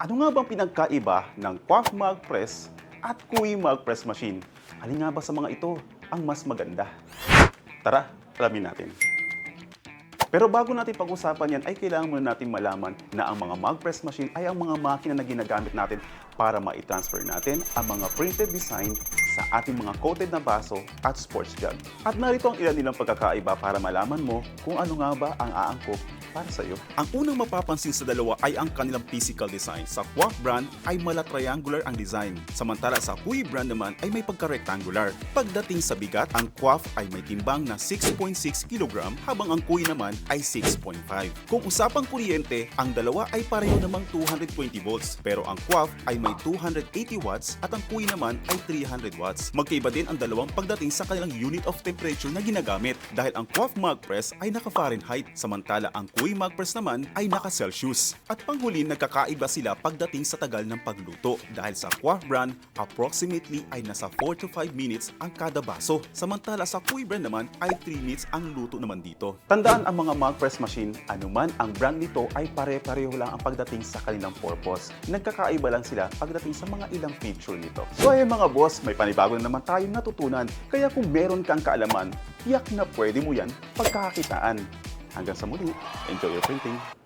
Ano nga bang pinagkaiba ng Quaff Mug Press at Kui Mug Press Machine? Alin nga ba sa mga ito ang mas maganda? Tara, alamin natin. Pero bago natin pag-usapan yan, ay kailangan muna natin malaman na ang mga mug press machine ay ang mga makina na ginagamit natin para ma-transfer natin ang mga printed design sa ating mga coated na baso at sports jug. At narito ang ilan nilang pagkakaiba para malaman mo kung ano nga ba ang aangkop para sa iyo. Ang unang mapapansin sa dalawa ay ang kanilang physical design. Sa Quaff brand ay mala triangular ang design, samantala sa Kui brand naman ay may pagka-rectangular. Pagdating sa bigat, ang Quaff ay may timbang na 6.6 kg habang ang Kui naman ay 6.5. Kung usapang kuryente, ang dalawa ay pareho namang 220 volts pero ang Quaff ay may 280 watts at ang Kui naman ay 300 watts. Magkaiba din ang dalawang pagdating sa kanilang unit of temperature na ginagamit dahil ang Quaff mug press ay naka Fahrenheit samantala ang Kui mug press naman ay naka Celsius. At panghuli nagkakaiba sila pagdating sa tagal ng pagluto dahil sa Quaff brand approximately ay nasa 4 to 5 minutes ang kada baso samantala sa Kui brand naman ay 3 minutes ang luto naman dito. Tandaan ang mga mug press machine, anuman ang brand nito ay pare-pareho lang ang pagdating sa kanilang purpose. Nagkakaiba lang sila pagdating sa mga ilang feature nito. So ayun mga boss, may panibago na naman tayong natutunan. Kaya kung meron kang kaalaman, tiyak na pwede mo yan pagkakakitaan. Hanggang sa muli, enjoy your printing!